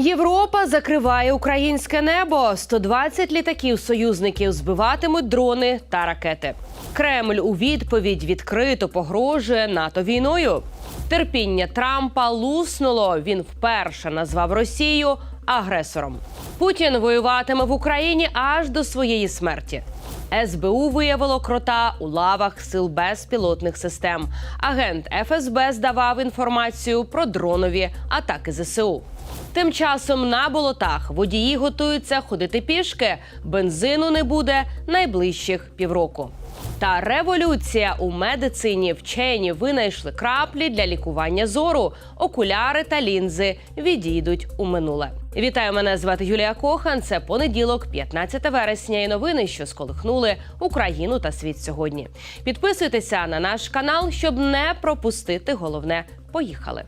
Європа закриває українське небо. 120 літаків союзників збиватимуть дрони та ракети. Кремль у відповідь відкрито погрожує НАТО війною. Терпіння Трампа луснуло. Він вперше назвав Росію агресором. Путін воюватиме в Україні аж до своєї смерті. СБУ виявило крота у лавах сил безпілотних систем. Агент ФСБ здавав інформацію про дронові атаки ЗСУ. Тим часом на болотах водії готуються ходити пішки. Бензину не буде найближчих півроку. Та революція у медицині вчені винайшли краплі для лікування зору. Окуляри та лінзи відійдуть у минуле. Вітаю, мене звати Юлія Кохан. Це понеділок, 15 вересня. І новини, що сколихнули Україну та світ сьогодні. Підписуйтеся на наш канал, щоб не пропустити головне. Поїхали.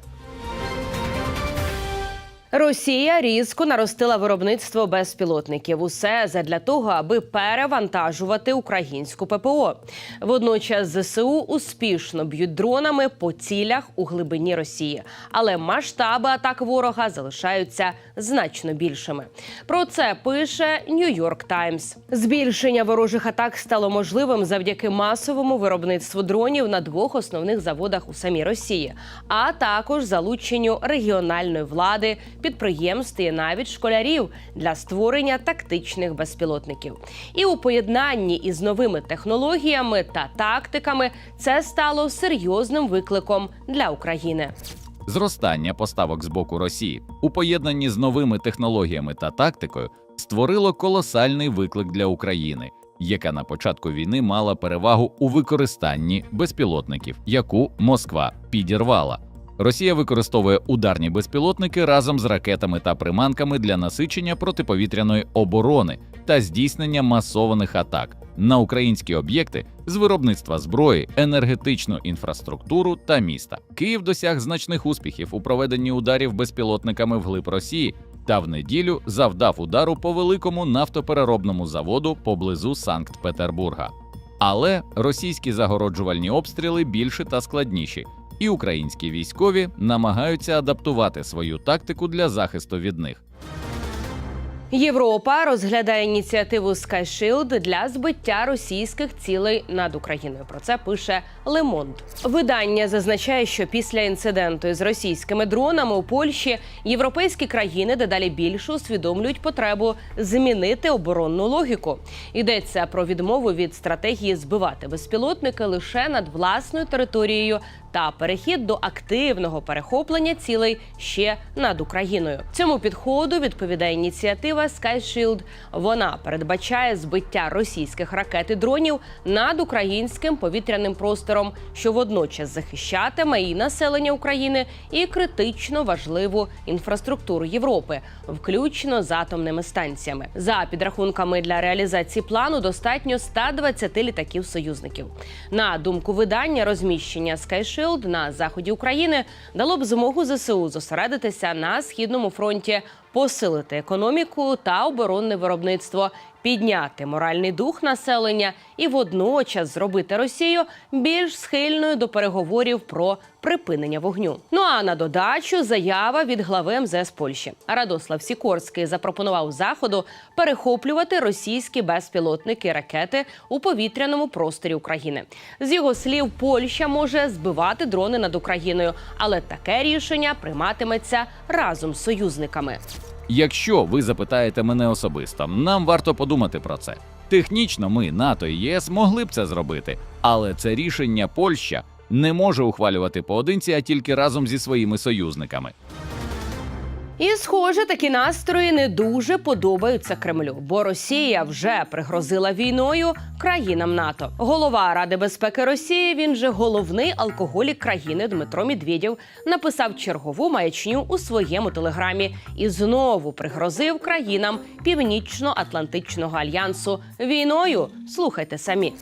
Росія різко наростила виробництво безпілотників. Усе задля того, аби перевантажувати українську ППО. Водночас ЗСУ успішно б'ють дронами по цілях у глибині Росії, але масштаби атак ворога залишаються значно більшими. Про це пише Нью-Йорк Таймс. Збільшення ворожих атак стало можливим завдяки масовому виробництву дронів на двох основних заводах у самій Росії, а також залученню регіональної влади, підприємств і навіть школярів для створення тактичних безпілотників. І у поєднанні із новими технологіями та тактиками це стало серйозним викликом для України. Зростання поставок з боку Росії у поєднанні з новими технологіями та тактикою створило колосальний виклик для України, яка на початку війни мала перевагу у використанні безпілотників, яку Москва підірвала. Росія використовує ударні безпілотники разом з ракетами та приманками для насичення протиповітряної оборони та здійснення масованих атак на українські об'єкти з виробництва зброї, енергетичну інфраструктуру та міста. Київ досяг значних успіхів у проведенні ударів безпілотниками вглиб Росії та в неділю завдав удару по великому нафтопереробному заводу поблизу Санкт-Петербурга. Але російські загороджувальні обстріли більші та складніші, і українські військові намагаються адаптувати свою тактику для захисту від них. Європа розглядає ініціативу Sky Shield для збиття російських цілей над Україною. Про це пише Le Видання зазначає, що після інциденту із російськими дронами у Польщі європейські країни дедалі більше усвідомлюють потребу змінити оборонну логіку. Йдеться про відмову від стратегії збивати безпілотники лише над власною територією та перехід до активного перехоплення цілей ще над Україною. Цьому підходу відповідає ініціатива Sky. Вона передбачає збиття російських ракет і дронів над українським повітряним простором, що водночас захищатиме і населення України, і критично важливу інфраструктуру Європи, включно з атомними станціями. За підрахунками для реалізації плану достатньо 120 літаків союзників. На думку видання, розміщення Sky на заході України дало б змогу ЗСУ зосередитися на східному фронті, посилити економіку та оборонне виробництво, підняти моральний дух населення і водночас зробити Росію більш схильною до переговорів про припинення вогню. Ну а на додачу заява від глави МЗС Польщі Радослав Сікорський запропонував заходу перехоплювати російські безпілотники ракети у повітряному просторі України. З його слів, Польща може збивати дрони над Україною, але таке рішення прийматиметься разом з союзниками. Якщо ви запитаєте мене особисто, нам варто подумати про це. Технічно ми, НАТО і ЄС могли б це зробити, але це рішення Польща не може ухвалювати поодинці, а тільки разом зі своїми союзниками. І, схоже, такі настрої не дуже подобаються Кремлю, бо Росія вже пригрозила війною країнам НАТО. Голова Ради безпеки Росії, він же головний алкоголік країни Дмитро Медведєв, написав чергову маячню у своєму телеграмі і знову пригрозив країнам Північно-Атлантичного альянсу війною. Слухайте самі.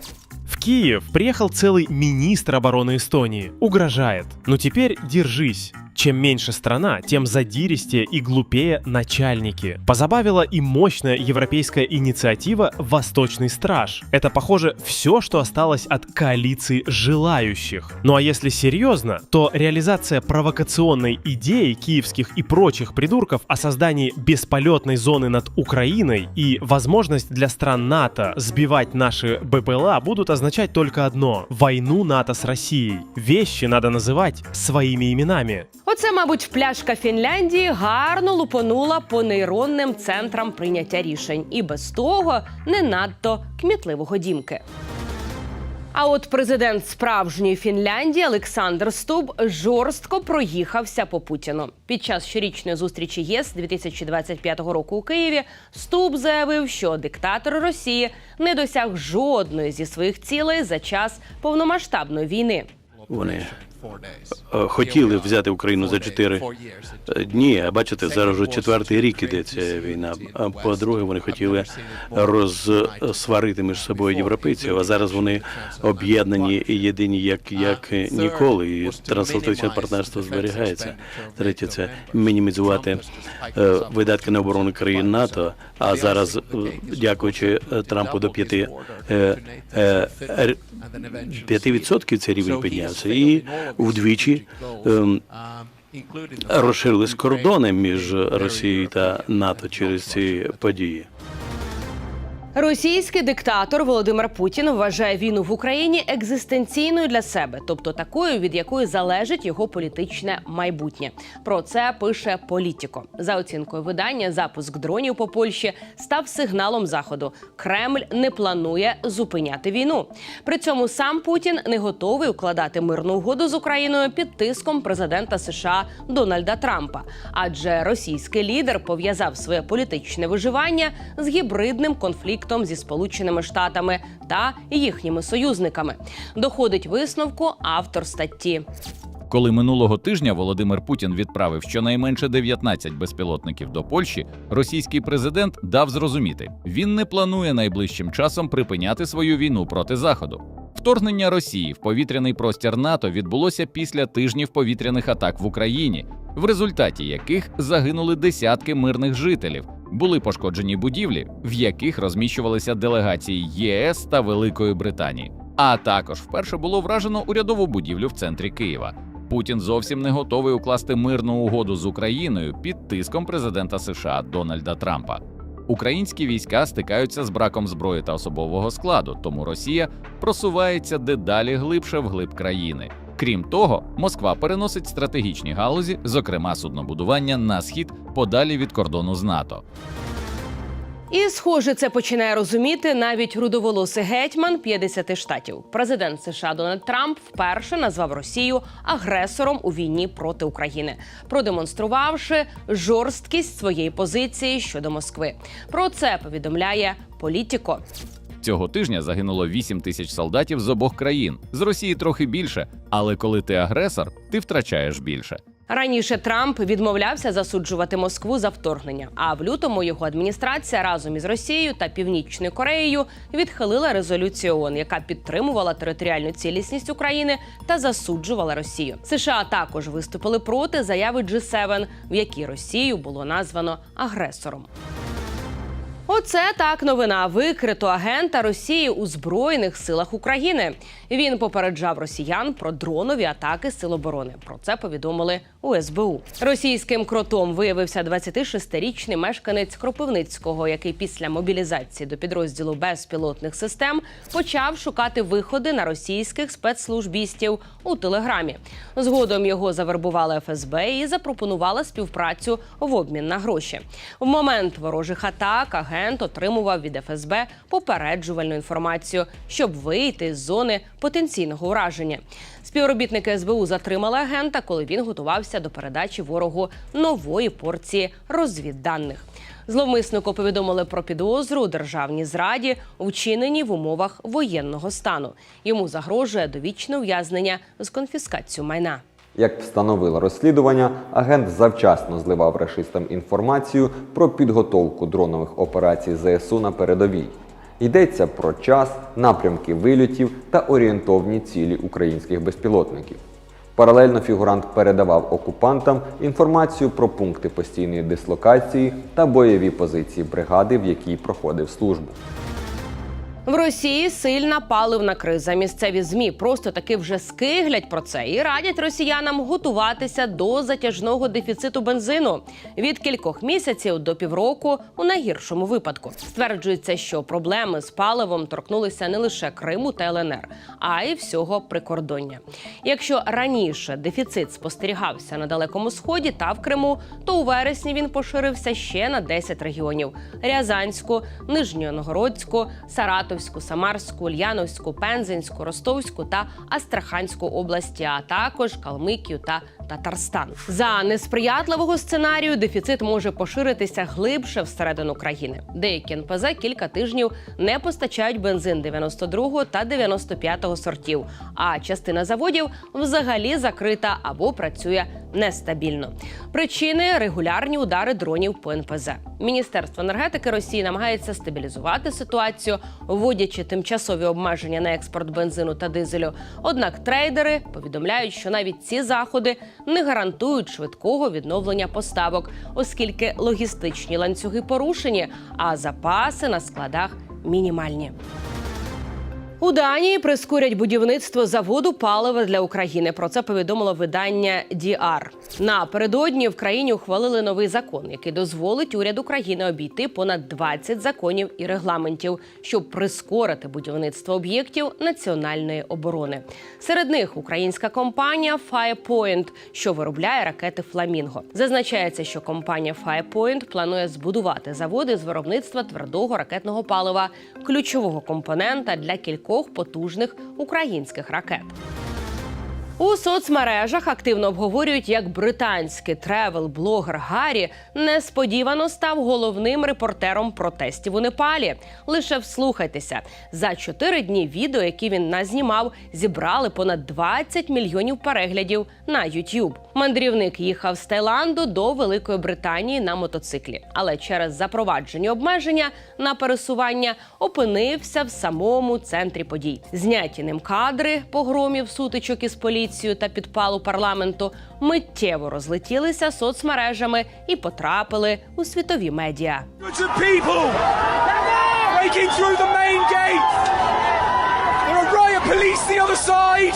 Киев приехал целый министр обороны Эстонии. Угрожает. Ну теперь держись. Чем меньше страна, тем задиристее и глупее начальники. Позабавила и мощная европейская инициатива «Восточный страж». Это, похоже, все, что осталось от коалиции желающих. Ну а если серьезно, то реализация провокационной идеи киевских и прочих придурков о создании бесполетной зоны над Украиной и возможность для стран НАТО сбивать наши БПЛА будут означать только одно – войну НАТО с Россией. Вещи надо называть своими именами. Оце, мабуть, пляшка Фінляндії гарно лупонула по нейронним центрам прийняття рішень, і без того не надто кмітливого дімки. А от президент справжньої Фінляндії Олександр Стуб жорстко проїхався по Путіну. Під час щорічної зустрічі ЄС 2025 року у Києві Стуб заявив, що диктатор Росії не досяг жодної зі своїх цілей за час повномасштабної війни. Вони хотіли взяти Україну за чотири е, дні. А бачите, зараз вже четвертий рік іде ця війна. А по-друге, вони хотіли розсварити між собою європейців. А зараз вони об'єднані і єдині як як ніколи. І трансатлантичне партнерство зберігається. Третє це мінімізувати е, видатки на оборону країн НАТО. А зараз, е, дякуючи е, Трампу до п'яти е, е, р- 5% цей рівень піднявся, і вдвічі ем, розширились кордони між Росією та НАТО через ці події. Російський диктатор Володимир Путін вважає війну в Україні екзистенційною для себе, тобто такою, від якої залежить його політичне майбутнє. Про це пише Політіко. За оцінкою видання, запуск дронів по Польщі став сигналом заходу. Кремль не планує зупиняти війну. При цьому сам Путін не готовий укладати мирну угоду з Україною під тиском президента США Дональда Трампа, адже російський лідер пов'язав своє політичне виживання з гібридним конфліктом зі Сполученими Штатами та їхніми союзниками. Доходить висновку автор статті. Коли минулого тижня Володимир Путін відправив щонайменше 19 безпілотників до Польщі, російський президент дав зрозуміти, він не планує найближчим часом припиняти свою війну проти Заходу. Вторгнення Росії в повітряний простір НАТО відбулося після тижнів повітряних атак в Україні, в результаті яких загинули десятки мирних жителів. Були пошкоджені будівлі, в яких розміщувалися делегації ЄС та Великої Британії. А також вперше було вражено урядову будівлю в центрі Києва. Путін зовсім не готовий укласти мирну угоду з Україною під тиском президента США Дональда Трампа. Українські війська стикаються з браком зброї та особового складу, тому Росія просувається дедалі глибше вглиб країни. Крім того, Москва переносить стратегічні галузі, зокрема суднобудування, на схід подалі від кордону з НАТО. І, схоже, це починає розуміти навіть рудоволосий гетьман 50 штатів. Президент США Дональд Трамп вперше назвав Росію агресором у війні проти України, продемонструвавши жорсткість своєї позиції щодо Москви. Про це повідомляє Політіко. Цього тижня загинуло 8 тисяч солдатів з обох країн. З Росії трохи більше, але коли ти агресор, ти втрачаєш більше. Раніше Трамп відмовлявся засуджувати Москву за вторгнення. А в лютому його адміністрація разом із Росією та Північною Кореєю відхилила резолюцію ООН, яка підтримувала територіальну цілісність України та засуджувала Росію. США також виступили проти заяви G7, в якій Росію було названо агресором. Оце так новина викрито агента Росії у збройних силах України. Він попереджав росіян про дронові атаки сил оборони. Про це повідомили у СБУ. Російським кротом виявився 26-річний мешканець Кропивницького, який після мобілізації до підрозділу безпілотних систем почав шукати виходи на російських спецслужбістів у телеграмі. Згодом його завербували ФСБ і запропонували співпрацю в обмін на гроші. В момент ворожих атак агент отримував від ФСБ попереджувальну інформацію, щоб вийти з зони потенційного ураження. Співробітники СБУ затримали агента, коли він готувався до передачі ворогу нової порції розвідданих. Зловмиснику повідомили про підозру у державній зраді, вчиненій в умовах воєнного стану. Йому загрожує довічне ув'язнення з конфіскацією майна. Як встановило розслідування, агент завчасно зливав рашистам інформацію про підготовку дронових операцій ЗСУ на передовій. Йдеться про час, напрямки вильотів та орієнтовні цілі українських безпілотників. Паралельно фігурант передавав окупантам інформацію про пункти постійної дислокації та бойові позиції бригади, в якій проходив службу. В Росії сильна паливна криза. Місцеві змі просто таки вже скиглять про це і радять росіянам готуватися до затяжного дефіциту бензину від кількох місяців до півроку у найгіршому випадку. Стверджується, що проблеми з паливом торкнулися не лише Криму та ЛНР, а й всього прикордоння. Якщо раніше дефіцит спостерігався на далекому сході та в Криму, то у вересні він поширився ще на 10 регіонів: Рязанську, Нижньоногородську, Саратовську, Самарську, Ульяновську, Пензенську, Ростовську та Астраханську області, а також Калмикію та Татарстан. За несприятливого сценарію дефіцит може поширитися глибше всередину країни. Деякі НПЗ кілька тижнів не постачають бензин 92 та 95 сортів, а частина заводів взагалі закрита або працює нестабільно. Причини регулярні удари дронів по НПЗ. Міністерство енергетики Росії намагається стабілізувати ситуацію, вводячи тимчасові обмеження на експорт бензину та дизелю. Однак трейдери повідомляють, що навіть ці заходи не гарантують швидкого відновлення поставок, оскільки логістичні ланцюги порушені, а запаси на складах мінімальні. У Данії прискорять будівництво заводу палива для України. Про це повідомило видання DR. Напередодні в країні ухвалили новий закон, який дозволить уряду країни обійти понад 20 законів і регламентів, щоб прискорити будівництво об'єктів національної оборони. Серед них українська компанія Firepoint, що виробляє ракети Фламінго. Зазначається, що компанія Firepoint планує збудувати заводи з виробництва твердого ракетного палива, ключового компонента для кількох потужних українських ракет. У соцмережах активно обговорюють, як британський тревел-блогер Гаррі несподівано став головним репортером протестів у Непалі. Лише вслухайтеся за чотири дні відео, які він назнімав, зібрали понад 20 мільйонів переглядів на YouTube. Мандрівник їхав з Таїланду до Великої Британії на мотоциклі, але через запроваджені обмеження на пересування опинився в самому центрі подій. Зняті ним кадри погромів сутичок із поліцією та підпалу парламенту миттєво розлетілися соцмережами і потрапили у світові медіа. Breaking through the main gate. There are riot police the other side.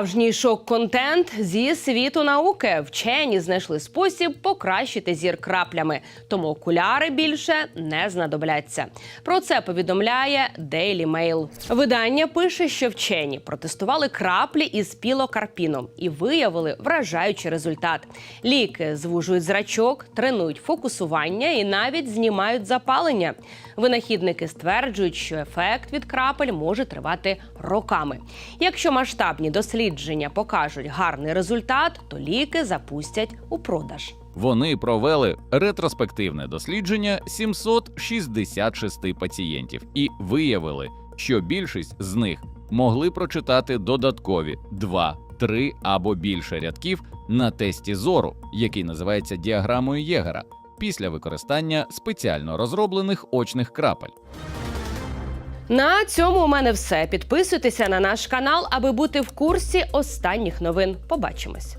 Справжній шок-контент зі світу науки. Вчені знайшли спосіб покращити зір краплями, тому окуляри більше не знадобляться. Про це повідомляє Daily Mail. Видання пише, що вчені протестували краплі із пілокарпіном і виявили вражаючий результат. Ліки звужують зрачок, тренують фокусування і навіть знімають запалення. Винахідники стверджують, що ефект від крапель може тривати роками. Якщо масштабні дослідження покажуть гарний результат, то ліки запустять у продаж. Вони провели ретроспективне дослідження 766 пацієнтів і виявили, що більшість з них могли прочитати додаткові 2, 3 або більше рядків на тесті зору, який називається діаграмою Єгера, після використання спеціально розроблених очних крапель. На цьому у мене все. Підписуйтеся на наш канал, аби бути в курсі останніх новин. Побачимось.